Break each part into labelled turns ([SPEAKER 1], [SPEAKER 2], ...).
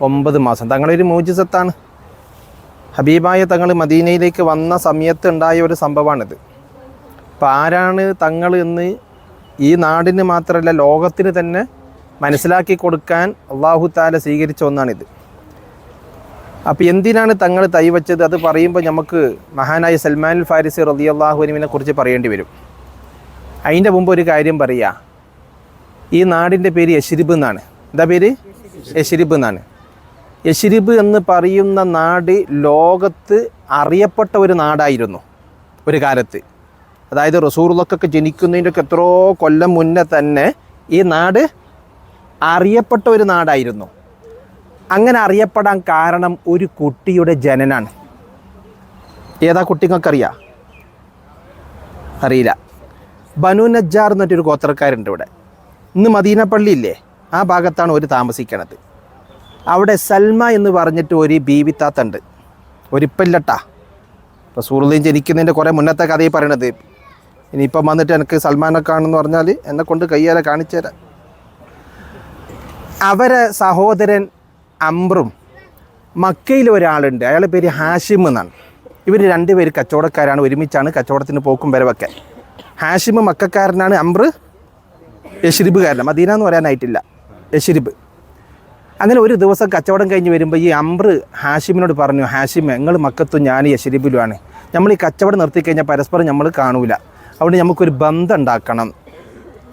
[SPEAKER 1] ഒമ്പത് മാസം. തങ്ങളൊരു മോചിസത്താണ് ഹബീബായ തങ്ങൾ മദീനയിലേക്ക് വന്ന സമയത്ത് ഉണ്ടായ ഒരു സംഭവമാണിത്. അപ്പം ആരാണ് തങ്ങൾ എന്ന് ഈ നാടിന് മാത്രമല്ല ലോകത്തിന് തന്നെ മനസ്സിലാക്കി കൊടുക്കാൻ അള്ളാഹു താല സ്വീകരിച്ച ഒന്നാണിത്. അപ്പോൾ എന്തിനാണ് തങ്ങൾ തൈവച്ചത് അത് പറയുമ്പോൾ നമുക്ക് മഹാനായ സൽമാൻ ഫാരിസി റതി അള്ളാഹുവിനെ കുറിച്ച് പറയേണ്ടി വരും. അതിന്റെ മുമ്പ് ഒരു കാര്യം പറയുക. ഈ നാടിന്റെ പേര് യശിരിബ് എന്നാണ്. എന്താ പേര്? യശിരിബ് എന്നാണ്. യഷിരിബ് എന്ന് പറയുന്ന നാട് ലോകത്ത് അറിയപ്പെട്ട ഒരു നാടായിരുന്നു ഒരു കാലത്ത്. അതായത് റസൂറുള്ളക്കൊക്കെ ജനിക്കുന്നതിന്റെയൊക്കെ എത്രയോ കൊല്ലം മുന്നേ തന്നെ ഈ നാട് അറിയപ്പെട്ട ഒരു നാടായിരുന്നു. അങ്ങനെ അറിയപ്പെടാൻ കാരണം ഒരു കുട്ടിയുടെ ജനനാണ്. ഏതാ കുട്ടികൾക്കറിയാം അറിയില്ല. ബനു നജ്ജാർ എന്നൊരു ഗോത്രക്കാരുണ്ട് ഇവിടെ. ഇന്ന് മദീനപ്പള്ളി പള്ളി ഇല്ലേ ആ ഭാഗത്താണ് ഒരു താമസിക്കണത്. അവിടെ സൽമ എന്ന് പറഞ്ഞിട്ട് ഒരു ബീവിത്താത്ത ഉണ്ട് ഒരിപ്പല്ലട്ടാ. ഇപ്പോൾ സൂറുദ്ദീൻ ജനിക്കുന്നതിന്റെ കുറേ മുന്നത്തെ കഥയിൽ പറയണത്. ഇനിയിപ്പം വന്നിട്ട് എനിക്ക് സൽമാനെ കാണുമെന്ന് പറഞ്ഞാൽ എന്നെ കൊണ്ട് കയ്യാലെ കാണിച്ചു തരാം. അവരെ സഹോദരൻ അമ്രും മക്കയിൽ ഒരാളുണ്ട്. അയാളുടെ പേര് ഹാഷിം എന്നാണ്. ഇവർ രണ്ടുപേര് കച്ചവടക്കാരാണ്. ഒരുമിച്ചാണ് കച്ചവടത്തിന് പോക്കും വരവൊക്കെ. ഹാഷിം മക്കാരനാണ് അമ്ര. യഷിരിബുകാരൻ മദീന എന്ന് പറയാനായിട്ടില്ല. യഷിരിബ് അങ്ങനെ ഒരു ദിവസം കച്ചവടം കഴിഞ്ഞ് വരുമ്പോൾ ഈ അമ്പ്ര ഹാഷിമിനോട് പറഞ്ഞു ഹാഷിമ നിങ്ങൾ മക്കത്തും ഞാൻ യഷിരിബിലുമാണ് നമ്മൾ ഈ കച്ചവടം നിർത്തിക്കഴിഞ്ഞാൽ പരസ്പരം നമ്മൾ കാണൂല. അതുകൊണ്ട് നമുക്കൊരു ബന്ധം ഉണ്ടാക്കണം.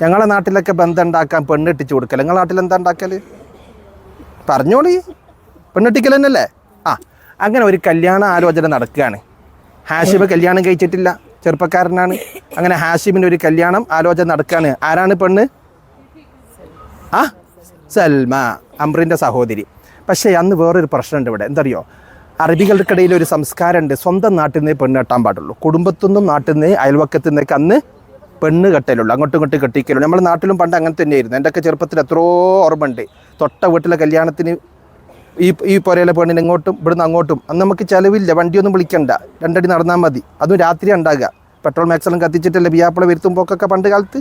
[SPEAKER 1] ഞങ്ങളെ നാട്ടിലൊക്കെ ബന്ധം ഉണ്ടാക്കാൻ പെണ്ണിട്ടിച്ച് കൊടുക്കൽ നിങ്ങളെ നാട്ടിൽ എന്താ ഉണ്ടാക്കൽ പറഞ്ഞോളി. പെണ്ണിട്ടിക്കൽ തന്നെയല്ലേ? ആ അങ്ങനെ ഒരു കല്യാണ ആലോചന നടക്കുകയാണ്. ഹാഷിമ കല്യാണം കഴിച്ചിട്ടില്ല ചെറുപ്പക്കാരനാണ്. അങ്ങനെ ഹാഷിമിന്റെ ഒരു കല്യാണം ആലോചന നടക്കുകയാണ്. ആരാണ് പെണ്ണ്? ആ സൽമ അമ്രിന്റെ സഹോദരി. പക്ഷേ അന്ന് വേറൊരു പ്രശ്നമുണ്ട് ഇവിടെ. എന്തറിയോ? അറബികൾക്കിടയിൽ ഒരു സംസ്കാരമുണ്ട്. സ്വന്തം നാട്ടിൽ നിന്ന് പെണ്ണ് കെട്ടാൻ പാടുള്ളൂ. കുടുംബത്തു നിന്നും നാട്ടിൽ നിന്ന് അയൽവക്കത്തു നിന്നൊക്കെ അന്ന് പെണ്ണ് കെട്ടലുള്ളൂ. അങ്ങോട്ടും ഇങ്ങോട്ട് കെട്ടിക്കലുള്ളൂ. നമ്മുടെ നാട്ടിലും പണ്ട് അങ്ങനെ തന്നെയായിരുന്നു. എന്റെയൊക്കെ ചെറുപ്പത്തിൽ എത്രയോ ഓർമ്മയുണ്ട്. തൊട്ട വീട്ടിലെ കല്യാണത്തിന് ഈ ഈ പുരയിലെ പെണ്ണിന് ഇങ്ങോട്ടും ഇവിടുന്ന് അങ്ങോട്ടും. അന്ന് നമുക്ക് ചിലവില്ല. വണ്ടിയൊന്നും വിളിക്കണ്ട. രണ്ടടി നടന്നാൽ മതി. അതും രാത്രി ഉണ്ടാകുക. പെട്രോൾ മാക്സിലും കത്തിച്ചിട്ടല്ലേ ബിയാപ്പിള വരുത്തുമ്പോക്കൊക്കെ പണ്ട് കാലത്ത്.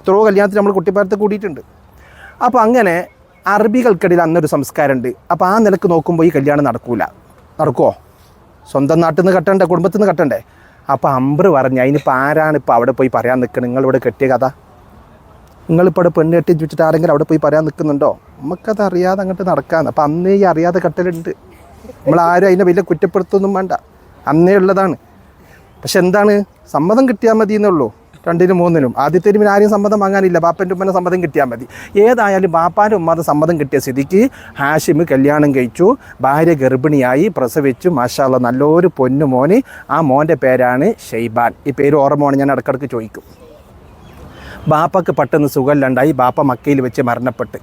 [SPEAKER 1] എത്രയോ കല്യാണത്തിന് നമ്മൾ കുട്ടിപ്പാലത്ത് കൂടിയിട്ടുണ്ട്. അപ്പോൾ അങ്ങനെ അറബികൾക്കിടയിൽ അന്നൊരു സംസ്കാരമുണ്ട്. അപ്പോൾ ആ നിലയ്ക്ക് നോക്കുമ്പോൾ ഈ കല്യാണം നടക്കൂല. നടക്കുമോ സ്വന്തം നാട്ടിൽ നിന്ന് കെട്ടണ്ടേ? കുടുംബത്തിൽ നിന്ന് കെട്ടണ്ടേ? അപ്പോൾ അമ്പർ പറഞ്ഞ് അതിനിപ്പോൾ ആരാണ് ഇപ്പോൾ അവിടെ പോയി പറയാൻ നിൽക്കുന്നത് നിങ്ങളിവിടെ കെട്ടിയ കഥ? നിങ്ങളിപ്പോൾ അവിടെ പെണ്ണ് കെട്ടി വെച്ചിട്ട് ആരെങ്കിലും അവിടെ പോയി പറയാൻ നിൽക്കുന്നുണ്ടോ നമുക്കത് അറിയാതെ അങ്ങോട്ട് നടക്കാന്ന്. അപ്പോൾ അന്നേ ഈ അറിയാതെ കെട്ടലുണ്ട്. നമ്മൾ ആരും അതിനെ വലിയ കുറ്റപ്പെടുത്തൊന്നും വേണ്ട. അന്നേ ഉള്ളതാണ്. പക്ഷെ എന്താണ്? സമ്മതം കിട്ടിയാൽ മതി എന്നുള്ളൂ രണ്ടിനും മൂന്നിനും. ആദ്യത്തെ പിന്നെ ആരെയും സമ്മതം വാങ്ങാനില്ല. ബാപ്പന്റെ ഉമ്മനെ സമ്മതം കിട്ടിയാൽ മതി. ഏതായാലും ബാപ്പാന്റെ ഉമ്മാന്റെ സമ്മതം കിട്ടിയ സ്ഥിതിക്ക് ഹാഷിമ് കല്യാണം കഴിച്ചു. ഭാര്യ ഗർഭിണിയായി പ്രസവിച്ചു. മാഷാള്ള നല്ലൊരു പൊന്നു മോന്. ആ മോന്റെ പേരാണ് ഷെയ്ബാൻ. ഈ പേര് ഓർമ്മമാണ് ഞാൻ ഇടക്കിടക്ക് ചോദിക്കും. ബാപ്പക്ക് പെട്ടെന്ന് സുഖമില്ലാണ്ടായി ബാപ്പ മക്കയിൽ വെച്ച് മരണപ്പെട്ട്.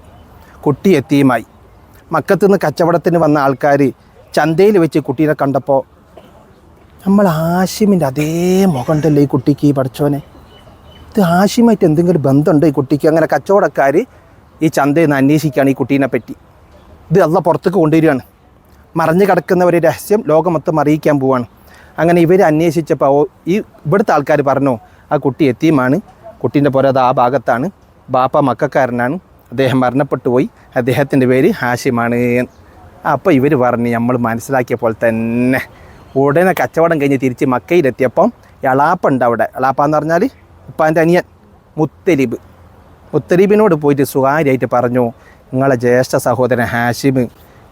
[SPEAKER 1] കുട്ടി എത്തിയുമായി മക്കത്തു നിന്ന് കച്ചവടത്തിന് വന്ന ആൾക്കാർ ചന്തയിൽ വെച്ച് കുട്ടീനെ കണ്ടപ്പോൾ നമ്മൾ ആശിമിന്റെ അതേ മുഖമുണ്ടല്ലോ ഈ കുട്ടിക്ക് ഈ പഠിച്ചോനെ ഇത് ആഷിമായിട്ട് എന്തെങ്കിലും ബന്ധമുണ്ടോ ഈ കുട്ടിക്ക്? അങ്ങനെ കച്ചവടക്കാർ ഈ ചന്തയിൽ നിന്ന് അന്വേഷിക്കുകയാണ് ഈ കുട്ടീനെ പറ്റി. ഇത് അല്ല പുറത്തേക്ക് കൊണ്ടുവരികയാണ്. മറിഞ്ഞു കിടക്കുന്ന ഒരു രഹസ്യം ലോകമൊത്തം അറിയിക്കാൻ പോവാണ്. അങ്ങനെ ഇവർ അന്വേഷിച്ചപ്പോൾ ഈ ഇവിടുത്തെ ആൾക്കാർ പറഞ്ഞു ആ കുട്ടി എത്തിയുമാണ്. കുട്ടീന്റെ പുറത്ത് ആ ഭാഗത്താണ്. ബാപ്പ മക്കാരനാണ്. അദ്ദേഹം മരണപ്പെട്ടു പോയി. അദ്ദേഹത്തിന്റെ പേര് ഹാഷിമാണ്. അപ്പോൾ ഇവർ പറഞ്ഞ് നമ്മൾ മനസ്സിലാക്കിയ പോലെ തന്നെ ഉടനെ കച്ചവടം കഴിഞ്ഞ് തിരിച്ച് മക്കയിലെത്തിയപ്പം എളാപ്പുണ്ട് അവിടെ. എളാപ്പ എന്ന് പറഞ്ഞാൽ ഉപ്പാന്റെ അനിയൻ മുത്തലിബ്. മുത്തലിബിനോട് പോയിട്ട് സ്വകാര്യമായിട്ട് പറഞ്ഞു നിങ്ങളെ ജ്യേഷ്ഠ സഹോദരൻ ഹാഷിമ്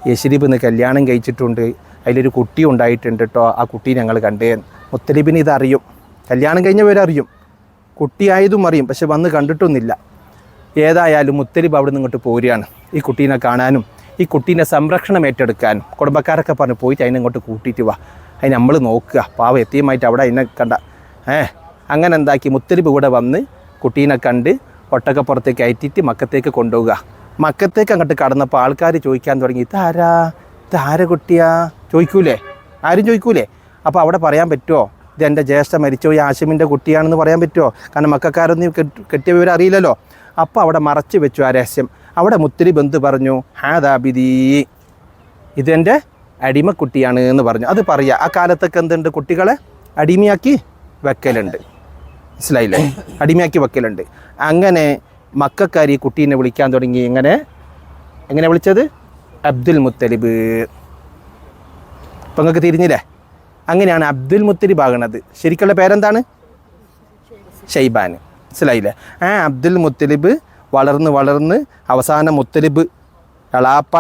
[SPEAKER 1] യശ്രീബ് എന്ന് കല്യാണം കഴിച്ചിട്ടുണ്ട്. അതിലൊരു കുട്ടി ഉണ്ടായിട്ടുണ്ട് കേട്ടോ ആ കുട്ടി ഞങ്ങൾ കണ്ടേ. മുത്തലിബിന് ഇതറിയും. കല്യാണം കഴിഞ്ഞവരറിയും. കുട്ടിയായതും അറിയും. പക്ഷെ വന്ന് കണ്ടിട്ടൊന്നുമില്ല. ഏതായാലും മുത്തലിബ് അവിടെ നിന്ന് ഇങ്ങോട്ട് പോരുകയാണ്. ഈ കുട്ടീനെ കാണാനും ഈ കുട്ടീനെ സംരക്ഷണം ഏറ്റെടുക്കാനും കുടുംബക്കാരൊക്കെ പറഞ്ഞ് പോയിട്ട് അതിനെ ഇങ്ങോട്ട് കൂട്ടിയിട്ട് വാ. അതിന് നമ്മൾ നോക്കുക. പാവ എത്തിയുമായിട്ട് അവിടെ അതിനെ കണ്ട ഏ അങ്ങനെ എന്താക്കി മുത്തലിബ് കൂടെ വന്ന് കുട്ടീനെ കണ്ട് ഒട്ടക്കപ്പുറത്തേക്ക് അയറ്റിയിട്ട് മക്കത്തേക്ക് കൊണ്ടുപോവുക. മക്കത്തേക്ക് അങ്ങോട്ട് കടന്നപ്പോൾ ആൾക്കാർ ചോദിക്കാൻ തുടങ്ങി ഇതാരാ ഇതാര കുട്ടിയാ? ചോദിക്കൂലേ? ആരും ചോദിക്കൂലേ? അപ്പോൾ അവിടെ പറയാൻ പറ്റുമോ? ഇത് എന്റെ ജ്യേഷ്ഠ മരിച്ചോ ഈ ആശിമിന്റെ കുട്ടിയാണെന്ന് പറയാൻ പറ്റുമോ? കാരണം കെട്ട്- കെട്ടിയ വിവരം അറിയില്ലല്ലോ. അപ്പോൾ അവിടെ മറച്ചു വെച്ചു ആ രഹസ്യം. അവിടെ മുത്തിരി ബന്ധു പറഞ്ഞു? ഹാദാബിദീ ഇതെന്റെ അടിമക്കുട്ടിയാണ് എന്ന് പറഞ്ഞു. അത് പറയുക. ആ കാലത്തൊക്കെ എന്തുണ്ട് കുട്ടികളെ? അടിമയാക്കി വെക്കലുണ്ട്. മനസ്സിലായില്ലേ? അടിമയാക്കി വെക്കലുണ്ട്. അങ്ങനെ മക്കാർ ഈ കുട്ടീനെ വിളിക്കാൻ തുടങ്ങി. എങ്ങനെ? എങ്ങനെ വിളിച്ചത്? അബ്ദുൽ മുത്തലിബ്. ഇപ്പം നിങ്ങൾക്ക് തിരിഞ്ഞില്ലേ? അങ്ങനെയാണ് അബ്ദുൽ മുത്തലിബ് ആകുന്നത് ശരിക്കുള്ള പേരെന്താണ്? ഷെയ്ബാൻ. മനസ്സിലായില്ലേ? ആ അബ്ദുൽ മുത്തലിബ് വളർന്ന് വളർന്ന് അവസാന മുത്തലിബ് എളാപ്പ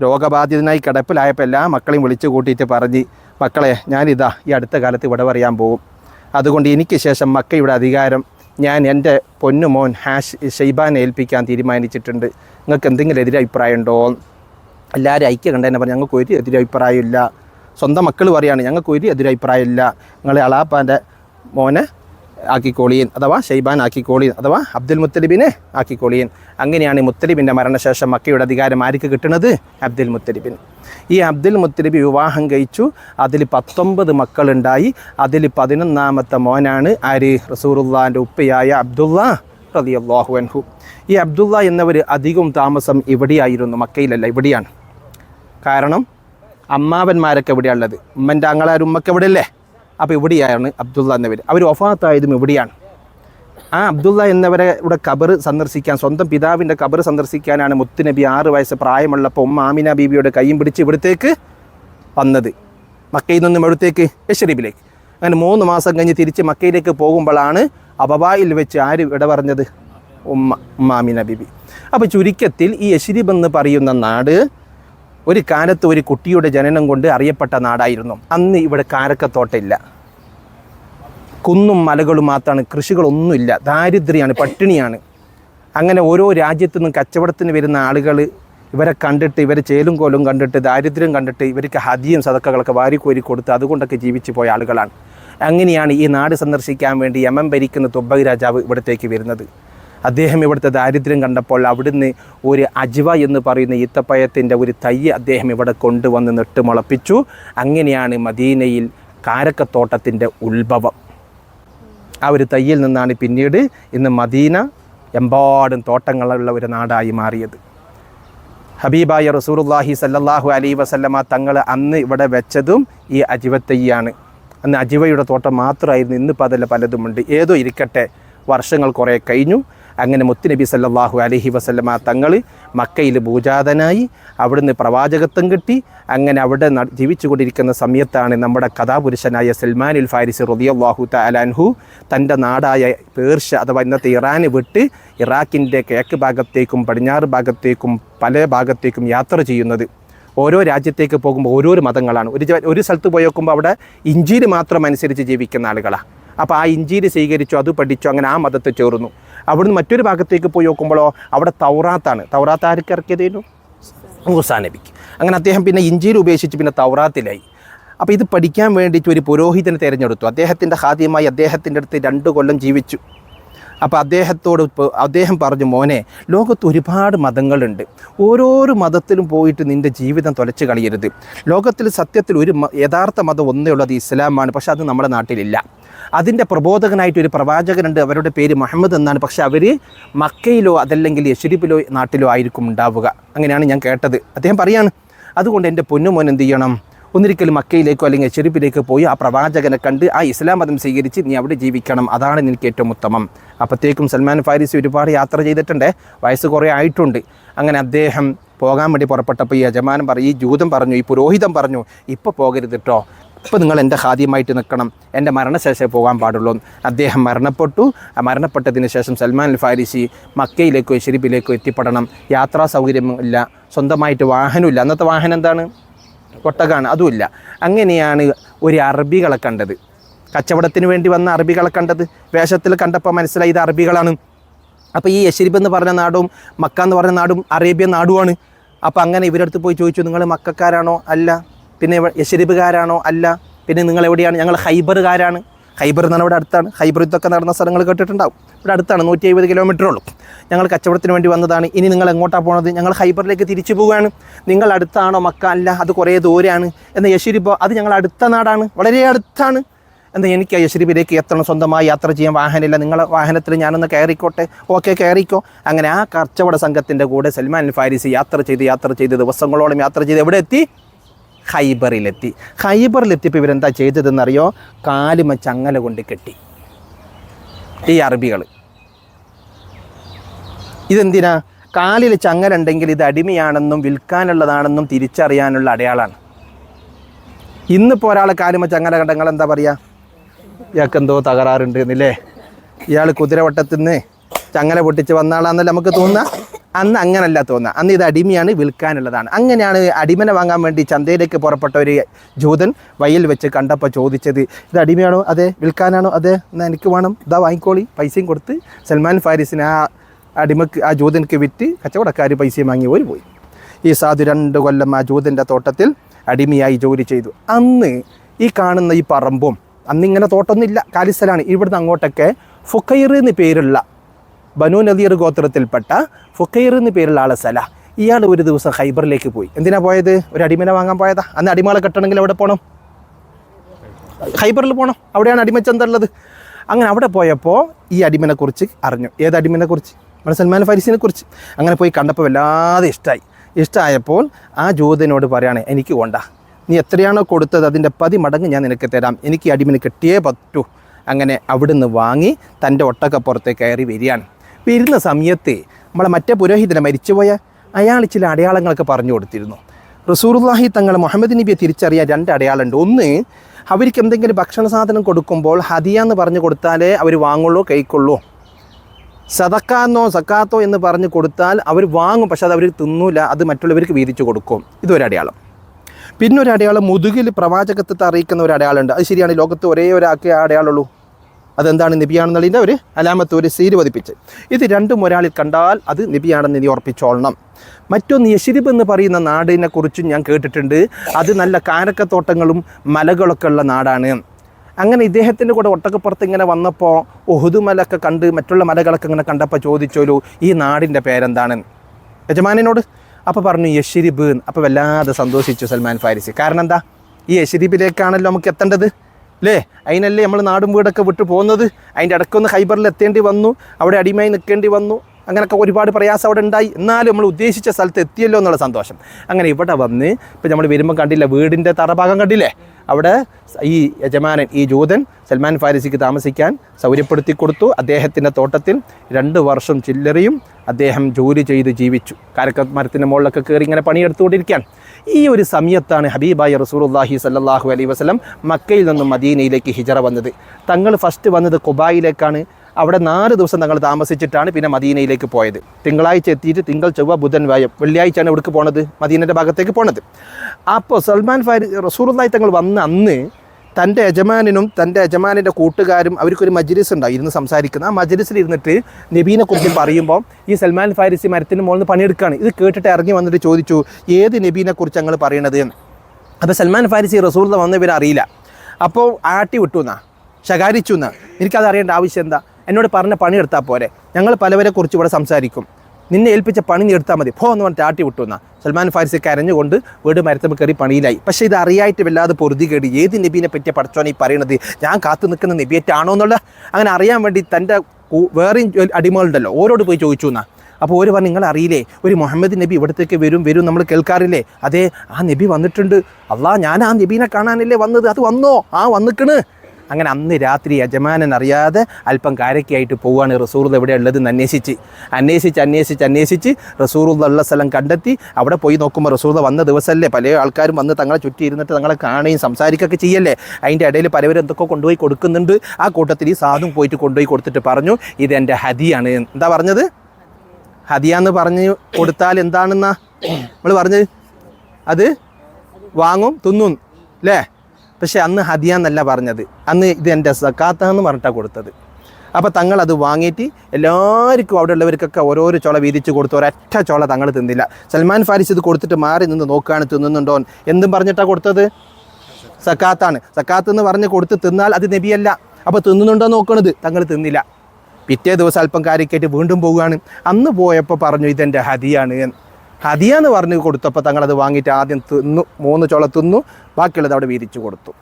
[SPEAKER 1] രോഗബാധിതനായി കിടപ്പിലായപ്പോൾ എല്ലാ മക്കളെയും വിളിച്ചു കൂട്ടിയിട്ട് പറഞ്ഞ് മക്കളെ ഞാനിതാ ഈ അടുത്ത കാലത്ത് ഇവിടെ പറയാൻ പോകും അതുകൊണ്ട് എനിക്ക് ശേഷം മക്കയുടെ അധികാരം ഞാൻ എന്റെ പൊന്നുമോൻ ഹാഷ് ഷെയ്ബാനെ ഏൽപ്പിക്കാൻ തീരുമാനിച്ചിട്ടുണ്ട്. നിങ്ങൾക്ക് എന്തെങ്കിലും എതിരഭിപ്രായം ഉണ്ടോ എല്ലാവരും ഐക്യ കണ്ടതിനെ പറഞ്ഞു ഞങ്ങൾക്ക് ഒരു എതിരഭിപ്രായമില്ല. സ്വന്തം മക്കൾ പറയാണ് ഞങ്ങൾക്ക് ഒരു എതിരഭിപ്രായമില്ല. നിങ്ങൾ അളാപ്പാന്റെ മോനെ ആക്കിക്കോളിയൻ അഥവാ ഷെയ്ബാൻ ആക്കിക്കോളിയൻ അഥവാ അബ്ദുൽ മുത്തലിബിനെ ആക്കിക്കോളിയൻ അങ്ങനെയാണ് മുത്തലിബിന്റെ മരണശേഷം മക്കയുടെ അധികാരം ആർക്ക് കിട്ടുന്നത്? അബ്ദുൽ മുത്തലിബിന്. ഈ അബ്ദുൽ മുത്തലിബി വിവാഹം കഴിച്ചു. അതിൽ പത്തൊമ്പത് മക്കളുണ്ടായി. അതിൽ പതിനൊന്നാമത്തെ മോനാണ് ആര്? റസൂറുല്ലാന്റെ ഉപ്പയായ അബ്ദുള്ള റളിയല്ലാഹു അൻഹു. ഈ അബ്ദുള്ള എന്നവർ അധികം താമസം ഇവിടെയായിരുന്നു മക്കയിലല്ല ഇവിടെയാണ്. കാരണം അമ്മാവന്മാരൊക്കെ എവിടെയാണുള്ളത് ഉമ്മന്റെ അങ്ങളാരും ഉമ്മക്ക് അപ്പോൾ ഇവിടെയാണ് അബ്ദുള്ള എന്നവർ അവർ ഒഫാത്തായതും ഇവിടെയാണ്. ആ അബ്ദുള്ള എന്നവരെ ഇവിടെ കബർ സന്ദർശിക്കാൻ സ്വന്തം പിതാവിന്റെ കബർ സന്ദർശിക്കാനാണ് മുത്തുനബി ആറ് വയസ്സ് പ്രായമുള്ളപ്പോൾ ഉമ്മ ആമിന ബീബിയുടെ കൈയും പിടിച്ച് ഇവിടത്തേക്ക് വന്നത്. മക്കയിൽ നിന്നും എവിടത്തേക്ക്? യഷറീബിലേക്ക് അങ്ങനെ മൂന്ന് മാസം കഴിഞ്ഞ് തിരിച്ച് മക്കയിലേക്ക് പോകുമ്പോഴാണ് അബബായിൽ വെച്ച് ആര് ഇട പറഞ്ഞത്? ഉമ്മ ഉമ്മ ആമിന ബീബി അപ്പോൾ ചുരുക്കത്തിൽ ഈ യഷരീബ് എന്ന് പറയുന്ന നാട് ഒരു കാലത്ത് ഒരു കുട്ടിയുടെ ജനനം കൊണ്ട് അറിയപ്പെട്ട നാടായിരുന്നു. അന്ന് ഇവിടെ കാരക്കത്തോട്ടമില്ല കുന്നും മലകളും മാത്രമാണ് കൃഷികളൊന്നുമില്ല. ദാരിദ്ര്യമാണ് പട്ടിണിയാണ്. അങ്ങനെ ഓരോ രാജ്യത്തു നിന്നും കച്ചവടത്തിന് വരുന്ന ആളുകൾ ഇവരെ കണ്ടിട്ട് ഇവരെ ചേലും കോലും കണ്ടിട്ട് ദാരിദ്ര്യം കണ്ടിട്ട് ഇവർക്ക് ഹതിയും സതക്കകളൊക്കെ വാരിക്കോരി കൊടുത്ത് അതുകൊണ്ടൊക്കെ ജീവിച്ചു പോയ ആളുകളാണ്. അങ്ങനെയാണ് ഈ നാട് സന്ദർശിക്കാൻ വേണ്ടി യമൻ ഭരിക്കുന്ന തുബ്ബൈ രാജാവ് ഇവിടത്തേക്ക് വരുന്നത്. അദ്ദേഹം ഇവിടുത്തെ ദാരിദ്ര്യം കണ്ടപ്പോൾ അവിടുന്ന് ഒരു അജ്വ എന്ന് പറയുന്ന ഈത്തപ്പഴത്തിന്റെ ഒരു തൈ അദ്ദേഹം ഇവിടെ കൊണ്ടുവന്ന് നെട്ട് മുളപ്പിച്ചു അങ്ങനെയാണ് മദീനയിൽ കാരക്കത്തോട്ടത്തിന്റെ ഉത്ഭവം. ആ ഒരു തയ്യിൽ നിന്നാണ് പിന്നീട് ഇന്ന് മദീന എമ്പാടും തോട്ടങ്ങളുള്ള ഒരു നാടായി മാറിയത്. ഹബീബായ റസൂറുല്ലാഹി സല്ലാഹു അലൈ വസല്ലമ തങ്ങൾ അന്ന് ഇവിടെ വെച്ചതും ഈ അജിവത്തയ്യാണ്. അന്ന് അജിവയുടെ തോട്ടം മാത്രമായിരുന്നു ഇന്നിപ്പോൾ അതിൽ പലതുമുണ്ട്. ഏതോ ഇരിക്കട്ടെ വർഷങ്ങൾ കുറേ കഴിഞ്ഞു. അങ്ങനെ മുത്തുനബി സല്ലാഹു അലഹി വസല്ലമ തങ്ങൾ മക്കയിൽ ഭൂജാതനായി അവിടുന്ന് പ്രവാചകത്വം കിട്ടി. അങ്ങനെ അവിടെ ജീവിച്ചുകൊണ്ടിരിക്കുന്ന സമയത്താണ് നമ്മുടെ കഥാപുരുഷനായ സൽമാനുൽ ഫാരിസ് റളിയല്ലാഹു തലാൻഹു തന്റെ നാടായ പേർഷ്യ അഥവാ ഇന്നത്തെ ഇറാന് വിട്ട് ഇറാഖിന്റെ കിഴക്ക് ഭാഗത്തേക്കും പടിഞ്ഞാറ് ഭാഗത്തേക്കും പല ഭാഗത്തേക്കും യാത്ര ചെയ്യുന്നത്. ഓരോ രാജ്യത്തേക്ക് പോകുമ്പോൾ ഓരോരോ മതങ്ങളാണ്. ഒരു ഒരു സ്ഥലത്ത് പോയി നോക്കുമ്പോൾ അവിടെ ഇഞ്ചിയിൽ മാത്രം അനുസരിച്ച് ജീവിക്കുന്ന ആളുകളാണ് അപ്പോൾ ആ ഇഞ്ചിയിൽ സ്വീകരിച്ചു അത് പഠിച്ചു അങ്ങനെ ആ മതത്തെ ചേർന്നു. അവിടുന്ന് മറ്റൊരു ഭാഗത്തേക്ക് പോയി നോക്കുമ്പോഴോ അവിടെ തൗറാത്താണ്. തൗറാത്ത് ആർക്ക് ഇറക്കിയതേനു? മൂസാ നബിക്ക്. അങ്ങനെ അദ്ദേഹം പിന്നെ ഇഞ്ചിയിൽ ഉപേക്ഷിച്ച് പിന്നെ തൗറാത്തിലായി. അപ്പോൾ ഇത് പഠിക്കാൻ വേണ്ടിയിട്ട് ഒരു പുരോഹിതനെ തിരഞ്ഞെടുത്തു. അദ്ദേഹത്തിന്റെ ഹാദ്യമായി അദ്ദേഹത്തിന്റെ അടുത്ത് രണ്ട് കൊല്ലം ജീവിച്ചു. അപ്പോൾ അദ്ദേഹത്തോട് അദ്ദേഹം പറഞ്ഞു മോനെ ലോകത്ത് ഒരുപാട് മതങ്ങളുണ്ട്. ഓരോരോ മതത്തിലും പോയിട്ട് നിന്റെ ജീവിതം തുലച്ച് കളയരുത്. ലോകത്തിൽ സത്യത്തിൽ ഒരു യഥാർത്ഥ മതം ഒന്നേ ഉള്ളത് ഇസ്ലാമാണ്. പക്ഷേ അത് നമ്മുടെ നാട്ടിലില്ല. അതിന്റെ പ്രബോധകനായിട്ട് ഒരു പ്രവാചകനുണ്ട്. അവരുടെ പേര് മുഹമ്മദ് എന്നാണ്. പക്ഷെ അവർ മക്കയിലോ അതല്ലെങ്കിൽ യശുരിപ്പിലോ നാട്ടിലോ ആയിരിക്കും ഉണ്ടാവുക. അങ്ങനെയാണ് ഞാൻ കേട്ടത്. അദ്ദേഹം പറയാണ് അതുകൊണ്ട് എന്റെ പൊന്നുമോൻ എന്ത് ചെയ്യണം? ഒന്നിരിക്കലും മക്കയിലേക്കോ അല്ലെങ്കിൽ ചെരുപ്പിലേക്ക് പോയി ആ പ്രവാചകനെ കണ്ട് ആ ഇസ്ലാം മതം സ്വീകരിച്ച് നീ അവിടെ ജീവിക്കണം. അതാണ് എനിക്ക് ഏറ്റവും ഉത്തമം. അപ്പോഴത്തേക്കും സൽമാൻ ഫാരിസി ഒരുപാട് യാത്ര ചെയ്തിട്ടുണ്ട്. വയസ്സ് കുറേ ആയിട്ടുണ്ട്. അങ്ങനെ അദ്ദേഹം പോകാൻ വേണ്ടി പുറപ്പെട്ടപ്പോൾ ഈ യജമാനൻ പറഞ്ഞു ഈ ജൂതം പറഞ്ഞു ഈ പുരോഹിതം പറഞ്ഞു ഇപ്പോൾ പോകരുത് കേട്ടോ ഇപ്പോൾ നിങ്ങൾ എന്റെ ഹാദ്യമായിട്ട് നിൽക്കണം. എന്റെ മരണശേഷം പോകാൻ പാടുള്ളൂ. അദ്ദേഹം മരണപ്പെട്ടു. ആ മരണപ്പെട്ടതിന് ശേഷം സൽമാൻ അൽ ഫാരിസി മക്കയിലേക്കോ ഷെരീഫിലേക്കോ എത്തിപ്പെടണം. യാത്രാ സൗകര്യമില്ല സ്വന്തമായിട്ട് വാഹനമില്ല അന്നത്തെ വാഹനം എന്താണ്? ഒട്ടകാണ്. അതുമില്ല അങ്ങനെയാണ് ഒരു അറബികളെ കണ്ടത്. കച്ചവടത്തിന് വേണ്ടി വന്ന അറബികളെ കണ്ടത്. വേഷത്തിൽ കണ്ടപ്പോൾ മനസ്സിലായി ഇത് അറബികളാണ്. അപ്പോൾ ഈ യശരിബ് എന്ന് പറഞ്ഞ നാടും മക്ക എന്ന് പറഞ്ഞ നാടും അറേബ്യൻ നാടുമാണ്. അപ്പോൾ അങ്ങനെ ഇവരടുത്ത് പോയി ചോദിച്ചു നിങ്ങൾ മക്കാരാണോ? അല്ല. പിന്നെ യശരിബുകാരാണോ? അല്ല. പിന്നെ നിങ്ങൾ എവിടെയാണ് ഞങ്ങൾ ഹൈബറുകാരാണ് ഹൈബർ എന്ന് പറഞ്ഞാൽ ഇവിടെ അടുത്താണ്. ഹൈബർ ഇതൊക്കെ നടന്ന സ്ഥലങ്ങൾ കേട്ടിട്ടുണ്ടാവും. ഇവിടെ അടുത്താണ് നൂറ്റി എഴുപത് കിലോമീറ്റർ ഉള്ളൂ. ഞങ്ങൾ കച്ചവടത്തിന് വേണ്ടി വന്നതാണ്. ഇനി നിങ്ങൾ എങ്ങോട്ടാണ് പോണത്? ഞങ്ങൾ ഹൈബറിലേക്ക് തിരിച്ചു പോവുകയാണ്. നിങ്ങൾ അടുത്താണോ മക്ക? അല്ല അത് കുറേ ദൂരെയാണ്. എന്നാൽ യശരിബോ അത് ഞങ്ങൾ അടുത്ത നാടാണ്. വളരെ അടുത്താണ്. എന്നാൽ എനിക്ക് യശരിബിലേക്ക് എത്തണം. സ്വന്തമായി യാത്ര ചെയ്യാൻ വാഹനമില്ല. നിങ്ങളെ വാഹനത്തിൽ ഞാനൊന്ന് കയറിക്കോട്ടെ? ഓക്കെ കയറിക്കോ. അങ്ങനെ ആ കച്ചവട സംഘത്തിന്റെ കൂടെ സൽമാൻ ഫാരിസി യാത്ര ചെയ്ത് യാത്ര ചെയ്ത് ദിവസങ്ങളോളം യാത്ര ചെയ്ത് എവിടെ എത്തി ഹൈബറിലെത്തി ഹൈബറിലെത്തിയപ്പോൾ ഇവരെന്താ ചെയ്തതെന്നറിയോ? കാലുമ ചങ്ങല കൊണ്ട് കെട്ടി. ഈ അറബികൾ ഇതെന്തിനാ? കാലിൽ ചങ്ങലുണ്ടെങ്കിൽ ഇത് അടിമയാണെന്നും വിൽക്കാനുള്ളതാണെന്നും തിരിച്ചറിയാനുള്ള അടയാളാണ്. ഇന്നിപ്പോൾ ഒരാൾ കാലുമ ചങ്ങല കണ്ടെങ്കിൽ എന്താ പറയുക ഇയാൾക്ക് എന്തോ തകരാറുണ്ട് എന്നില്ലേ? ഇയാൾ കുതിരവട്ടത്തിൽ നിന്ന് ചങ്ങല പൊട്ടിച്ച് വന്നാളാന്നല്ലേ നമുക്ക് തോന്നുക അന്ന് അങ്ങനല്ല തോന്നുക അന്ന് ഇത് അടിമയാണ് വിൽക്കാനുള്ളതാണ്. അങ്ങനെയാണ് അടിമനെ വാങ്ങാൻ വേണ്ടി ചന്തയിലേക്ക് പുറപ്പെട്ട ഒരു ജൂതൻ വയൽ വെച്ച് കണ്ടപ്പോൾ ചോദിച്ചത് ഇത് അടിമയാണോ? അതെ വിൽക്കാനാണോ? അതെ എന്നാൽ എനിക്ക് വേണം. ഇതാ വാങ്ങിക്കോളി. പൈസയും കൊടുത്ത് സൽമാൻ ഫാരിസിന് ആ അടിമക്ക് ആ ജൂതനക്ക് വിറ്റ് കച്ചവടക്കാർ പൈസയും വാങ്ങി ഒരു പോയി. ഈ സാധു രണ്ട് കൊല്ലം ആ ജൂതന്റെ തോട്ടത്തിൽ അടിമയായി ജോലി ചെയ്തു. അന്ന് ഈ കാണുന്ന ഈ പറമ്പും അന്നിങ്ങനെ തോട്ടമൊന്നുമില്ല. കാലിസ്ഥലാണ് ഇവിടുന്ന് അങ്ങോട്ടൊക്കെ ഫുക്കൈർ എന്ന് പേരുള്ള ബനു നദീർ ഗോത്രത്തിൽപ്പെട്ട ഫുഖൈർ എന്ന് പേരുള്ള ആളെ സല. ഇയാൾ ഒരു ദിവസം ഹൈബറിലേക്ക് പോയി. എന്തിനാ പോയത്? ഒരു അടിമനെ വാങ്ങാൻ പോയതാ. അന്ന് അടിമകളെ കെട്ടണമെങ്കിൽ എവിടെ പോകണം ഹൈബറിൽ പോകണം അവിടെയാണ് അടിമച്ചന്ത ഉള്ളത് അങ്ങനെ അവിടെ പോയപ്പോൾ ഈ അടിമനെക്കുറിച്ച് അറിഞ്ഞു. ഏത് അടിമനെക്കുറിച്ച് നമ്മുടെ സൽമാൻ ഫരിസിനെ കുറിച്ച്. അങ്ങനെ പോയി കണ്ടപ്പോൾ വല്ലാതെ ഇഷ്ടമായി ഇഷ്ടമായപ്പോൾ ആ ജൂതനോട് പറയാണ് എനിക്ക് കൊണ്ട നീ എത്രയാണോ കൊടുത്തത് അതിന്റെ പതി മടങ്ങ് ഞാൻ നിനക്ക് തരാം. എനിക്ക് അടിമനെ കിട്ടിയേ പറ്റൂ. അങ്ങനെ അവിടുന്ന് വാങ്ങി തന്റെ ഒട്ടക്കപ്പുറത്തേക്ക് കയറി വരികയാണ്. വരുന്ന സമയത്ത് നമ്മളെ മറ്റേ പുരോഹിതനെ മരിച്ചുപോയ അയാൾ ചില അടയാളങ്ങളൊക്കെ പറഞ്ഞു കൊടുത്തിരുന്നു. റസൂറുല്ലാഹി തങ്ങൾ മുഹമ്മദ് നബിയെ തിരിച്ചറിയാൻ രണ്ട് അടയാളമുണ്ട് ഒന്ന് അവർക്ക് എന്തെങ്കിലും ഭക്ഷണ സാധനം കൊടുക്കുമ്പോൾ ഹദിയ എന്ന് പറഞ്ഞു കൊടുത്താലേ അവർ വാങ്ങുള്ളൂ കഴിക്കുള്ളൂ. സതക്കാന്നോ സക്കാത്തോ എന്ന് പറഞ്ഞു കൊടുത്താൽ അവർ വാങ്ങും പക്ഷെ അത് അവർ തിന്നൂല അത് മറ്റുള്ളവർക്ക് വീതിച്ചു കൊടുക്കും. ഇതൊരടയാളം പിന്നെ ഒരു അടയാളം മുതുകിൽ പ്രവാചകത്വത്തെ അറിയിക്കുന്ന ഒരു അടയാളമുണ്ട് അത് ശരിയാണ് ലോകത്ത് ഒരേ ഒരാൾക്കേ ആ അടയാളമുള്ളൂ അതെന്താണ് നിബിയാണെന്നുള്ളതിന്റെ ഒരു അലാമത്ത് ഒരു സീര് പതിപ്പിച്ച്. ഇത് രണ്ടും ഒരാളിൽ കണ്ടാൽ അത് നിബിയാണെന്ന് ഇനി ഉറപ്പിച്ചോളണം. മറ്റൊന്ന് യശിരിബ് എന്ന് പറയുന്ന നാടിനെ കുറിച്ചും ഞാൻ കേട്ടിട്ടുണ്ട്. അത് നല്ല കാരക്കത്തോട്ടങ്ങളും മലകളൊക്കെ ഉള്ള നാടാണ്. അങ്ങനെ ഇദ്ദേഹത്തിന്റെ കൂടെ ഒട്ടക്കപ്പുറത്ത് ഇങ്ങനെ വന്നപ്പോൾ ഒഹുദുമലൊക്കെ കണ്ട് മറ്റുള്ള മലകളൊക്കെ ഇങ്ങനെ കണ്ടപ്പോൾ ചോദിച്ചോലു ഈ നാടിന്റെ പേരെന്താണ്? യജമാനോട് അപ്പോൾ പറഞ്ഞു യഷിരിബ് അപ്പോൾ വല്ലാതെ സന്തോഷിച്ചു സൽമാൻ ഫാരിസി. കാരണം എന്താ? ഈ യഷിരിബിലേക്കാണല്ലോ നമുക്ക് എത്തേണ്ടത്. അല്ലേ അതിനല്ലേ നമ്മൾ നാടും വീടൊക്കെ വിട്ട് പോകുന്നത് അതിന്റെ ഇടയ്ക്കൊന്ന് ഹൈബറിൽ എത്തേണ്ടി വന്നു. അവിടെ അടിമയായി നിൽക്കേണ്ടി വന്നു. അങ്ങനെയൊക്കെ ഒരുപാട് പ്രയാസം അവിടെ ഉണ്ടായി. എന്നാലും നമ്മൾ ഉദ്ദേശിച്ച സ്ഥലത്ത് എത്തിയല്ലോ എന്നുള്ള സന്തോഷം. അങ്ങനെ ഇവിടെ വന്ന് ഇപ്പം നമ്മൾ വരുമ്പോൾ കണ്ടില്ല വീടിന്റെ തറഭാഗം കണ്ടില്ലേ? അവിടെ ഈ യജമാനൻ ഈ ജൂതൻ സൽമാൻ ഫാരിസിക്ക് താമസിക്കാൻ സൗകര്യപ്പെടുത്തി കൊടുത്തു. അദ്ദേഹത്തിന്റെ തോട്ടത്തിൽ രണ്ട് വർഷം ചില്ലറയും അദ്ദേഹം ജോലി ചെയ്ത് ജീവിച്ചു. കാരക്ക മരത്തിന്റെ മുകളിലൊക്കെ കയറി ഇങ്ങനെ പണിയെടുത്തുകൊണ്ടിരിക്കുകയാണ്. ഈ ഒരു സമയത്താണ് ഹബീബായ റസൂലുള്ളാഹി സല്ലാഹു അലൈഹി വസ്ലം മക്കയിൽ നിന്നും മദീനയിലേക്ക് ഹിജറ വന്നത്. തങ്ങൾ ഫസ്റ്റ് വന്നത് കുബായിലേക്കാണ്. അവിടെ നാല് ദിവസം തങ്ങൾ താമസിച്ചിട്ടാണ് പിന്നെ മദീനയിലേക്ക് പോയത്. തിങ്കളാഴ്ച എത്തിയിട്ട് തിങ്കൾ ചൊവ്വ ബുധൻ വായം വെള്ളിയാഴ്ചയാണ് ഇവിടേക്ക് പോണത് മദീനന്റെ ഭാഗത്തേക്ക് പോണത്. അപ്പോൾ സൽമാൻ ഫാരി റസൂറുല്ലായി തങ്ങൾ വന്ന അന്ന് തന്റെ യജമാനും തന്റെ യജമാനിന്റെ കൂട്ടുകാരും അവർക്കൊരു മജ്ലിസ് ഉണ്ടാവും ഇരുന്ന് സംസാരിക്കുന്ന. ആ മജ്ലിസിൽ ഇരുന്നിട്ട് നബീനെ കുറിച്ച് പറയുമ്പോൾ ഈ സൽമാൻ ഫാരിസി മരത്തിന് മുകളിൽ നിന്ന് പണിയെടുക്കുകയാണ്. ഇത് കേട്ടിട്ട് ഇറങ്ങി വന്നിട്ട് ചോദിച്ചു ഏത് നബീനെ കുറിച്ച് ഞങ്ങൾ പറയണത്? എന്ന്. അപ്പോൾ സൽമാൻ ഫാരിസി റസൂൽ വന്ന അറിയില്ല. അപ്പോൾ ആട്ടി വിട്ടു എന്നാ ശകാരിച്ചു എന്നാ. എനിക്കത് അറിയേണ്ട ആവശ്യം എന്താ? എന്നോട് പറഞ്ഞ പണി എടുത്താൽ പോരെ. ഞങ്ങൾ പലവരെ കുറിച്ച് ഇവിടെ സംസാരിക്കും. നിന്നെ ഏൽപ്പിച്ച പണി നീ എടുത്താൽ മതി. ഭോ എന്ന് പറഞ്ഞിട്ട് ആട്ടി വിട്ടു എന്നാ. സൽമാൻ ഫാരിസി കരഞ്ഞുകൊണ്ട് വീട് മരത്തമ്മ കയറി പണിയിലായി. പക്ഷേ ഇത് അറിയായിട്ട് വല്ലാതെ പൊറുതി കേടി ഏത് നബീനെ പറ്റിയ പഠിച്ചോനെ ഈ പറയണത്? ഞാൻ കാത്തു നിൽക്കുന്ന നബിയേറ്റാണോ എന്നുള്ള അങ്ങനെ അറിയാൻ വേണ്ടി തന്റെ വേറെയും അടിമകളുണ്ടല്ലോ. ഓരോട് പോയി ചോദിച്ചു എന്നാ. അപ്പോൾ ഒരു പറഞ്ഞു നിങ്ങൾ അറിയില്ലേ? ഒരു മുഹമ്മദ് നബി ഇവിടത്തേക്ക് വരും വരും നമ്മൾ കേൾക്കാറില്ലേ? അതെ ആ നബി വന്നിട്ടുണ്ട്. അള്ളാ ഞാൻ ആ നബീനെ കാണാനല്ലേ വന്നത്? അത് വന്നോ? ആ വന്നിക്കണ്. അങ്ങനെ അന്ന് രാത്രി യജമാനൻ അറിയാതെ അല്പം കാരക്കായിട്ട് പോവുകയാണ് റസൂർ എവിടെ ഉള്ളതെന്ന് അന്വേഷിച്ച്. അന്വേഷിച്ച് അന്വേഷിച്ച് അന്വേഷിച്ച് റസൂർ ഉള്ള സ്ഥലം കണ്ടെത്തി. അവിടെ പോയി നോക്കുമ്പോൾ റസൂർ വന്ന ദിവസമല്ലേ പല ആൾക്കാരും വന്ന് തങ്ങളെ ചുറ്റി ഇരുന്നിട്ട് തങ്ങളെ കാണുകയും സംസാരിക്കുകയൊക്കെ ചെയ്യല്ലേ? അതിന്റെ ഇടയിൽ പലവരും എന്തൊക്കെ കൊണ്ടുപോയി കൊടുക്കുന്നുണ്ട്. ആ കൂട്ടത്തിൽ ഈ സാധും പോയിട്ട് കൊണ്ടുപോയി കൊടുത്തിട്ട് പറഞ്ഞു ഇത് ഹദിയാണ്. എന്താ പറഞ്ഞത്? ഹതിയാന്ന് പറഞ്ഞ് കൊടുത്താൽ എന്താണെന്നാ? നമ്മൾ പറഞ്ഞത്? അത്? വാങ്ങും തിന്നും അല്ലേ പക്ഷെ അന്ന് ഹദിയ എന്നല്ല പറഞ്ഞത്. അന്ന് ഇത് എന്റെ സക്കാത്താന്ന് പറഞ്ഞിട്ടാണ് കൊടുത്തത്. അപ്പോൾ തങ്ങൾ അത് വാങ്ങിയിട്ട് എല്ലാവർക്കും അവിടെ ഉള്ളവർക്കൊക്കെ ഓരോരോ ചോള വീതിച്ച് കൊടുത്തു ഒരൊറ്റ ചോള തങ്ങൾ തിന്നില്ല. സൽമാൻ ഫാരിസ് ഇത് കൊടുത്തിട്ട് മാറി നിന്ന് നോക്കുകയാണ് തിന്നുന്നുണ്ടോ. എന്തും പറഞ്ഞിട്ടാണ് കൊടുത്തത്? സക്കാത്താണ്. സക്കാത്ത് എന്ന് പറഞ്ഞ് കൊടുത്ത് തിന്നാൽ അത് നബിയല്ല. അപ്പോൾ തിന്നുന്നുണ്ടോ നോക്കണത്? തങ്ങൾ തിന്നില്ല. പിറ്റേ ദിവസം അല്പം കാര്യക്കായിട്ട് വീണ്ടും പോവുകയാണ്. അന്ന് പോയപ്പോൾ പറഞ്ഞു ഇതെന്റെ ഹതിയാണ് എന്ന്. ഹദിയ എന്ന് പറഞ്ഞ് കൊടുത്തപ്പോൾ തങ്ങളത് വാങ്ങിയിട്ട് ആദ്യം തിന്നു മൂന്ന് ചുള തിന്നു ബാക്കിയുള്ളത് അവിടെ വിരിച്ചു കൊടുത്തു.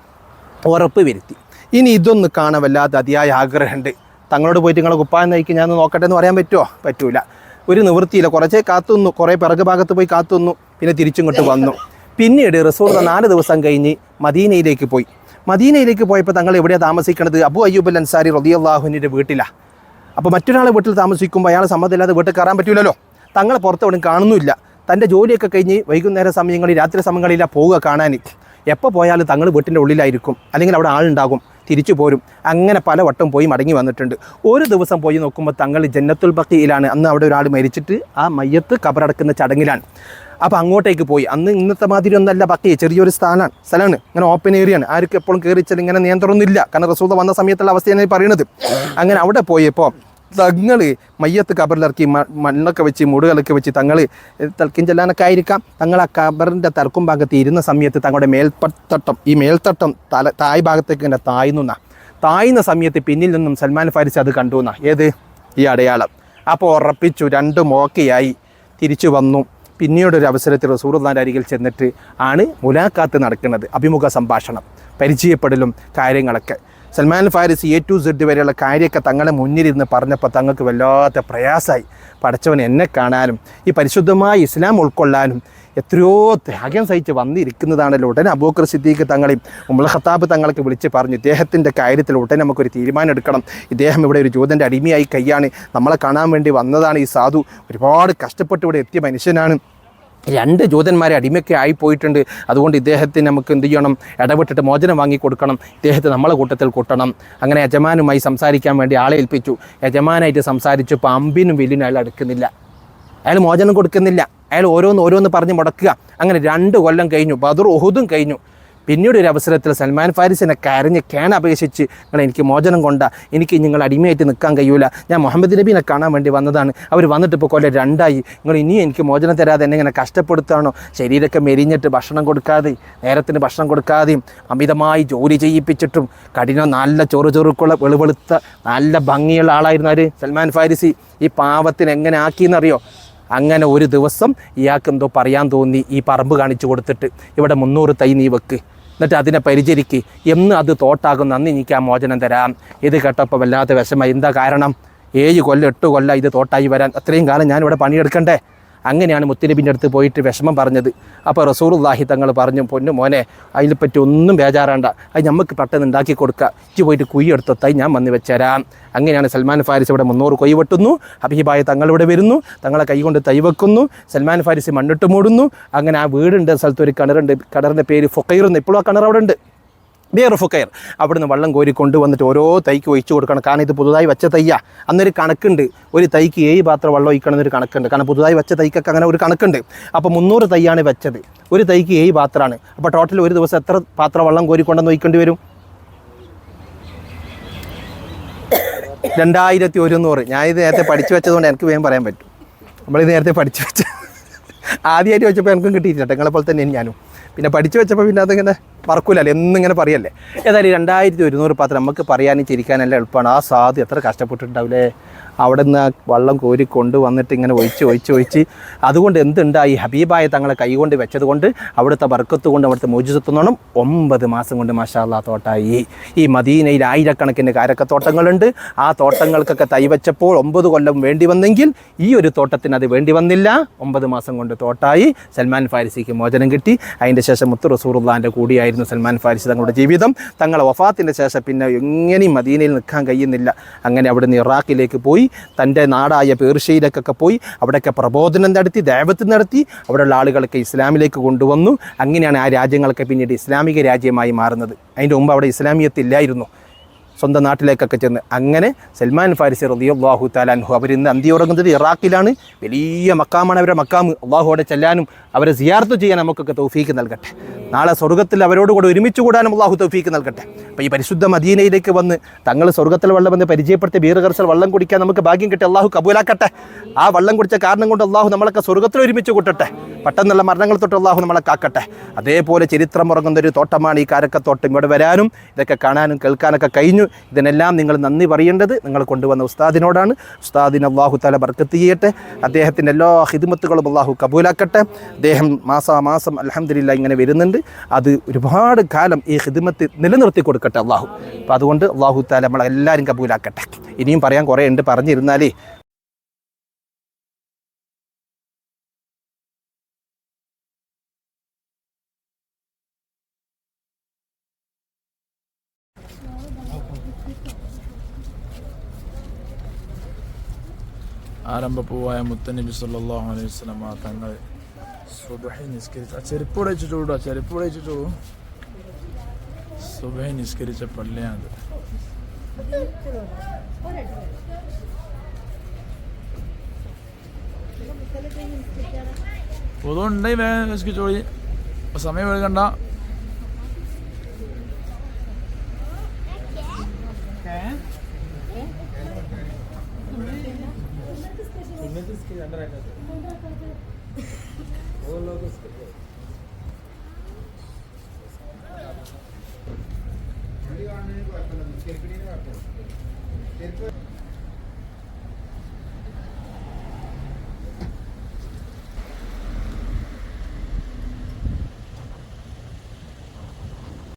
[SPEAKER 1] ഉറപ്പ് വരുത്തി. ഇനി ഇതൊന്ന് കാണാൻ വല്ലാത്ത അതിയായ ആഗ്രഹമുണ്ട്. തങ്ങളോട് പോയിട്ട് നിങ്ങളെ കുപ്പായം നയിക്ക് ഞാൻ നോക്കട്ടെ എന്ന് പറയാൻ പറ്റുമോ? പറ്റൂല. ഒരു നിവൃത്തിയില്ല. കുറച്ചേ കാത്തുനിന്നു കുറേ പിറക് ഭാഗത്ത് പോയി കാത്തുനിന്നു പിന്നെ തിരിച്ചിങ്ങോട്ട് വന്നു. പിന്നീട് റിസോർട്ട് നാല് ദിവസം കഴിഞ്ഞ് മദീനയിലേക്ക് പോയി. മദീനയിലേക്ക് പോയപ്പോൾ തങ്ങൾ എവിടെയാണ് താമസിക്കുന്നത് അബു അയ്യൂബൽ അൽ അൻസാരി റതിയല്ലാഹുവിന്റെ വീട്ടിലാണ് അപ്പോൾ മറ്റൊരാളെ വീട്ടിൽ താമസിക്കുമ്പോൾ അയാൾ സമ്മതമില്ലാതെ വീട്ടിൽ കയറാൻ പറ്റൂലല്ലോ. തങ്ങളെ പുറത്ത് എവിടെയും കാണുന്നുമില്ല. തന്റെ ജോലിയൊക്കെ കഴിഞ്ഞ് വൈകുന്നേര സമയങ്ങളിൽ രാത്രി സമയങ്ങളിലാണ് പോവുക കാണാൻ. എപ്പോൾ പോയാലും തങ്ങൾ വീട്ടിന്റെ ഉള്ളിലായിരിക്കും. അല്ലെങ്കിൽ അവിടെ ആളുണ്ടാകും തിരിച്ചു പോരും. അങ്ങനെ പല വട്ടം പോയി മടങ്ങി വന്നിട്ടുണ്ട്. ഒരു ദിവസം പോയി നോക്കുമ്പോൾ തങ്ങൾ ജന്നത്തുൽ ബക്കിയിലാണ് അന്ന് അവിടെ ഒരാൾ മരിച്ചിട്ട് ആ മയ്യത്ത് കബറടക്കുന്ന ചടങ്ങിലാണ്. അപ്പോൾ അങ്ങോട്ടേക്ക് പോയി. അന്ന് ഇന്നത്തെ മാതിരി ഒന്നല്ല ബക്കി ചെറിയൊരു സ്ഥാനമാണ് സ്ഥലമാണ്. ഇങ്ങനെ ഓപ്പൺ ഏരിയയാണ് ആർക്കും എപ്പോഴും കയറിച്ചാൽ ഇങ്ങനെ നിയന്ത്രണമൊന്നുമില്ല. കാരണം റസൂദ വന്ന സമയത്തുള്ള അവസ്ഥയാണ് പറയുന്നത് അങ്ങനെ അവിടെ പോയപ്പോൾ തങ്ങൾ മയ്യത്ത് കബറിലിറക്കി മണ്ണൊക്കെ വെച്ച് മുടുകളൊക്കെ വെച്ച് തങ്ങൾ തൽക്കം ചെല്ലാനൊക്കെ ആയിരിക്കാം. തങ്ങൾ ആ കബറിന്റെ തർക്കും ഭാഗത്ത് ഇരുന്ന സമയത്ത് തങ്ങളുടെ മേൽത്തട്ടം ഈ മേൽത്തട്ടം തല തായ് ഭാഗത്തേക്ക് തന്നെ താഴ്ന്നുന്ന താഴ്ന്ന സമയത്ത് പിന്നിൽ നിന്നും സൽമാൻ ഫാരിസ് അത് കണ്ടു എന്നാ ഏത്? ഈ അടയാളം. അപ്പോൾ ഉറപ്പിച്ചു രണ്ടും ഓക്കെയായി. തിരിച്ചു വന്നു. പിന്നീട് ഒരു അവസരത്തിൽ റസൂറുദ്ദാന്റെ അരികിൽ ചെന്നിട്ട് ആണ് മുലാഖാത്ത് നടക്കുന്നത് അഭിമുഖ സംഭാഷണം പരിചയപ്പെടലും കാര്യങ്ങളൊക്കെ. Salman Faris A to Z വരെയുള്ള കാര്യമൊക്കെ തങ്ങളെ മുന്നിലിരുന്ന് പറഞ്ഞപ്പോൾ തങ്ങൾക്ക് വല്ലാത്ത പ്രയാസമായി. പഠിച്ചവൻ എന്നെ കാണാനും ഈ പരിശുദ്ധമായ ഇസ്ലാം ഉൾക്കൊള്ളാനും എത്രയോ ത്യാഗം സഹിച്ച് വന്നിരിക്കുന്നതാണല്ലോ. ഉടനെ അബൂക്കർ സിദ്ദീഖ് തങ്ങളെയും ഉമ്മൽ ഖത്താബ് തങ്ങളൊക്കെ വിളിച്ച് പറഞ്ഞു ഇദ്ദേഹത്തിന്റെ കാര്യത്തിൽ ഉടനെ നമുക്കൊരു തീരുമാനം എടുക്കണം. ഇദ്ദേഹം ഇവിടെ ഒരു ജൂതന്റെ അടിമയായി കൈയാണ്. നമ്മളെ കാണാൻ വേണ്ടി വന്നതാണ് ഈ സാധു. ഒരുപാട് കഷ്ടപ്പെട്ട് ഇവിടെ എത്തിയ മനുഷ്യനാണ്. രണ്ട് ജൂതന്മാരെ അടിമയ്ക്ക് ആയിപ്പോയിട്ടുണ്ട് അതുകൊണ്ട് ഇദ്ദേഹത്തിന് നമുക്ക് എന്ത് ചെയ്യണം? ഇടപെട്ടിട്ട് മോചനം വാങ്ങി കൊടുക്കണം. ഇദ്ദേഹത്തെ നമ്മളെ കൂട്ടത്തിൽ കൂട്ടണം. അങ്ങനെ യജമാനുമായി സംസാരിക്കാൻ വേണ്ടി ആളെ ഏൽപ്പിച്ചു. യജമാനായിട്ട് സംസാരിച്ചപ്പോൾ അമ്പിനും വില്ലിനും അയാൾ അടുക്കുന്നില്ല. അയാൾ മോചനം കൊടുക്കുന്നില്ല. അയാൾ ഓരോന്ന് ഓരോന്ന് പറഞ്ഞ് മുടക്കുക. അങ്ങനെ രണ്ട് കൊല്ലം കഴിഞ്ഞു. ബദർ ഒഹുദും കഴിഞ്ഞു. പിന്നീട് ഒരു അവസരത്തിൽ സൽമാൻ ഫാരിസിനെ കരഞ്ഞ് കേണ അപേക്ഷിച്ച് നിങ്ങൾ എനിക്ക് മോചനം കൊണ്ട എനിക്ക് നിങ്ങൾ അടിമയായിട്ട് നിൽക്കാൻ കഴിയൂല. ഞാൻ മുഹമ്മദ് നബീനെ കാണാൻ വേണ്ടി വന്നതാണ്. അവർ വന്നിട്ട് ഇപ്പോൾ കൊല്ലം രണ്ടായി. നിങ്ങൾ ഇനിയും എനിക്ക് മോചനം തരാതെ എന്നെ ഇങ്ങനെ കഷ്ടപ്പെടുത്താണോ? ശരീരമൊക്കെ മെരിഞ്ഞിട്ട് ഭക്ഷണം കൊടുക്കാതെ നേരത്തിന് ഭക്ഷണം കൊടുക്കാതെയും അമിതമായി ജോലി ചെയ്യിപ്പിച്ചിട്ടും കഠിന നല്ല ചൊറു ചൊറുക്കുള്ള വെളുവെളുത്ത നല്ല ഭംഗിയുള്ള ആളായിരുന്നു ആര്? സൽമാൻ ഫാരിസി. ഈ പാവത്തിന് എങ്ങനെ ആക്കിയെന്നറിയോ? അങ്ങനെ ഒരു ദിവസം ഇയാൾക്ക് എന്തോ പറയാൻ തോന്നി ഈ പറമ്പ് കാണിച്ചു കൊടുത്തിട്ട്. ഇവിടെ മുന്നൂറ് തൈ നീ വെക്ക്. എന്നിട്ട് അതിനെ പരിചരിക്ക്. എന്ന് അത് തോട്ടാകും. അന്ന് എനിക്ക് ആ മോചനം തരാം. ഇത് കേട്ടപ്പോൾ വല്ലാത്ത വിഷമം എന്താ കാരണം? ഏഴ് കൊല്ലം എട്ട് കൊല്ലം ഇത് തോട്ടായി വരാൻ. അത്രയും കാലം ഞാനിവിടെ പണിയെടുക്കണ്ടേ? അങ്ങനെയാണ് മുത്തലിബിന്റെ അടുത്ത് പോയിട്ട് വിഷമം പറഞ്ഞത്. അപ്പോൾ റസൂറുല്ലാഹി തങ്ങൾ പറഞ്ഞു പൊന്നു മോനെ അതിനെപ്പറ്റി ഒന്നും ബേജാറാണ്ട. അത് നമുക്ക് പെട്ടെന്ന് ഉണ്ടാക്കി കൊടുക്കുക ഇച്ച് പോയിട്ട് കുഴി എടുത്തൊത്തായി ഞാൻ വന്ന് വെച്ചരാം. അങ്ങനെയാണ് സൽമാൻ ഫാരിസ് ഇവിടെ മുന്നൂറ് കൊയ് വെട്ടുന്നു. ഹബീബായ തങ്ങൾ ഇവിടെ വരുന്നു. തങ്ങളെ കൈകൊണ്ട് തൈ വെക്കുന്നു. സൽമാൻ ഫാരിസ് മണ്ണിട്ട് മൂടുന്നു. അങ്ങനെ ആ വീടുണ്ട് സ്ഥലത്ത് ഒരു കിണറുണ്ട്. കിണറിന്റെ പേര് ഫൊക്കൈർ എന്ന് ഇപ്പോഴും ആ കിണർ അവിടെ ഉണ്ട്. ബിയർ അവിടെ അവിടുന്ന് വള്ളം കോരി കൊണ്ടുവന്നിട്ട് ഓരോ തൈക്ക് ഒഴിച്ചു കൊടുക്കണം. കാരണം ഇത് പുതുതായി വെച്ച തയ്യ അന്നൊരു കണക്കുണ്ട്. ഒരു തൈക്ക് ഏഴ് പാത്രം വെള്ളം ഒഴിക്കണം എന്നൊരു കണക്കുണ്ട്. കാരണം പുതുതായി വെച്ച തൈക്കൊക്കെ അങ്ങനെ ഒരു കണക്കുണ്ട്. അപ്പോൾ മുന്നൂറ് തൈയാണ് വെച്ചത്. ഒരു തൈക്ക് ഏഴ് പാത്രമാണ്. അപ്പോൾ ടോട്ടൽ ഒരു ദിവസം എത്ര പാത്രം വെള്ളം കോരി കൊണ്ടുവന്ന് ഒഴിക്കേണ്ടി വരും? രണ്ടായിരത്തി ഒരുന്നൂറ്. ഞാനിത് നേരത്തെ പഠിച്ചു വെച്ചതുകൊണ്ട് എനിക്ക് വേഗം പറയാൻ പറ്റും. നമ്മളിത് നേരത്തെ പഠിച്ചു വെച്ച ആദ്യമായിട്ട് വെച്ചപ്പോൾ എനിക്കും കിട്ടിയിട്ടില്ല. നിങ്ങളെ പോലെ തന്നെ ഞാനും. പിന്നെ പഠിച്ചു വെച്ചപ്പോൾ പിന്നെ അതിങ്ങനെ മറക്കൂലല്ലോ എന്നിങ്ങനെ പറയല്ലേ? ഏതായാലും രണ്ടായിരത്തി ഒരുന്നൂറ് പാത്രം നമുക്ക് പറയാനും ചിരിക്കാനെല്ലാം എളുപ്പമാണ്. ആ സാധു എത്ര കഷ്ടപ്പെട്ടിട്ടുണ്ടാവില്ലേ അവിടെ നിന്ന് വെള്ളം കോരി കൊണ്ടുവന്നിട്ട് ഇങ്ങനെ ഒഴിച്ച് ഒഴിച്ച് ഒഴിച്ച്. അതുകൊണ്ട് എന്തുണ്ടായി ഹബീബായ തങ്ങളെ കൈകൊണ്ട് വെച്ചത് കൊണ്ട് അവിടുത്തെ വർക്കത്ത് കൊണ്ട് അവിടുത്തെ മോചിതത്വം ഒമ്പത് മാസം കൊണ്ട് മാഷാല്ലാ തോട്ടായി. ഈ മദീനയിൽ ആയിരക്കണക്കിന് കാരക്കത്തോട്ടങ്ങളുണ്ട്. ആ തോട്ടങ്ങൾക്കൊക്കെ തൈ വെച്ചപ്പോൾ ഒമ്പത് കൊല്ലം വേണ്ടി വന്നെങ്കിൽ ഈ ഒരു തോട്ടത്തിന് അത് വേണ്ടി വന്നില്ല. ഒമ്പത് മാസം കൊണ്ട് തോട്ടായി. സൽമാൻ ഫാരിസിക്ക് മോചനം കിട്ടി. അതിന്റെ ശേഷം മുത്തു റസൂറുല്ലാന്റെ കൂടിയായിരുന്നു സൽമാൻ ഫാരിസ് തങ്ങളുടെ ജീവിതം. തങ്ങളെ വഫാത്തിന്റെ ശേഷം പിന്നെ എങ്ങനെയും മദീനയിൽ നിൽക്കാൻ കഴിയുന്നില്ല. അങ്ങനെ അവിടുന്ന് ഇറാഖിലേക്ക് പോയി. തന്റെ നാടായ പേർഷ്യയിലേക്കൊക്കെ പോയി അവിടെയൊക്കെ പ്രബോധനം നടത്തി ദേവത്ത് നടത്തി അവിടെയുള്ള ആളുകളൊക്കെ ഇസ്ലാമിലേക്ക് കൊണ്ടുവന്നു. അങ്ങനെയാണ് ആ രാജ്യങ്ങളൊക്കെ പിന്നീട് ഇസ്ലാമിക രാജ്യമായി മാറുന്നത്. അതിന്റെ മുമ്പ് അവിടെ ഇസ്ലാമിയത്തില്ലായിരുന്നു സ്വന്തം നാട്ടിലേക്കൊക്കെ ചെന്ന് അങ്ങനെ സൽമാൻ ഫാരിസി റളിയല്ലാഹു താലാൻഹു അവരിന്ന് അന്തിയുറങ്ങുന്നത് ഇറാഖിലാണ്. വലിയ മക്കാമാണ് അവരുടെ മക്കാമ് അള്ളാഹുവിടെ ചെല്ലാനും അവരെ സിയാർത്ത് ചെയ്യാൻ നമുക്കൊക്കെ തൗഫീക്ക് നൽകട്ടെ. നാളെ സ്വർഗത്തിൽ അവരോടുകൂടെ ഒരുമിച്ച് കൂടാനും അള്ളാഹു തൗഫീക്ക് നൽകട്ടെ. അപ്പോൾ ഈ പരിശുദ്ധ മദീനയിലേക്ക് വന്ന് തങ്ങൾ സ്വർഗത്തിൽ വെള്ളം വന്ന് പരിചയപ്പെടുത്തിയ ബീറുകർസൽ വെള്ളം കുടിക്കാൻ നമുക്ക് ഭാഗ്യം കിട്ടി. അള്ളാഹു കബൂലാക്കട്ടെ. ആ വള്ളം കുടിച്ച കാരണം കൊണ്ട് അള്ളാഹു നമ്മളൊക്കെ സ്വർഗത്തിൽ ഒരുമിച്ച് കൂട്ടട്ടെ. പെട്ടെന്നുള്ള മരണങ്ങൾ തൊട്ട് അള്ളാഹു നമ്മളെ കാക്കട്ടെ. അതേപോലെ ചരിത്രം ഉറങ്ങുന്ന ഒരു തോട്ടമാണ് ഈ കാരക്കത്തോട്ടം. ഇവിടെ വരാനും ഇതൊക്കെ കാണാനും കേൾക്കാനൊക്കെ കഴിഞ്ഞു. ഇതിനെല്ലാം നിങ്ങൾ നന്ദി പറയേണ്ടത് നിങ്ങൾ കൊണ്ടുവന്ന ഉസ്താദിനോടാണ്. ഉസ്താദിന് അള്ളാഹു തല ബർക്കത്ത് ചെയ്യട്ടെ. അദ്ദേഹത്തിന്റെ എല്ലാ ഹിദ്മത്തുകളും അള്ളാഹു കബൂലാക്കട്ടെ. അദ്ദേഹം മാസാമാസം അലഹമില്ല ഇങ്ങനെ വരുന്നുണ്ട്. അത് ഒരുപാട് കാലം ഈ ഹിദ്മത്ത് നിലനിർത്തി കൊടുക്കട്ടെ അള്ളാഹു അപ്പോൾ അതുകൊണ്ട് അള്ളാഹു താല നമ്മളെല്ലാവരും കബൂലാക്കട്ടെ. ഇനിയും പറയാൻ കുറേ ഉണ്ട്. പറഞ്ഞിരുന്നാലേ
[SPEAKER 2] ആരംഭപ്പൂവായ മുത്തനബി സല്ലാഹു അലൈഹി വസല്ലം തങ്ങൾ സുബഹി നിസ്കരിച്ച ആ ചെരുപ്പ് വെച്ചിട്ടുള്ളൂ ആ ചെരുപ്പ് ഇവിടെ വെച്ചിട്ടുള്ളൂ സുബഹി നിസ്കരിച്ച പള്ളിയാണത്. പൊതുണ്ടെങ്കിൽ വേഗം നിസ്കരിച്ചോളി. സമയം എടുക്കണ്ട.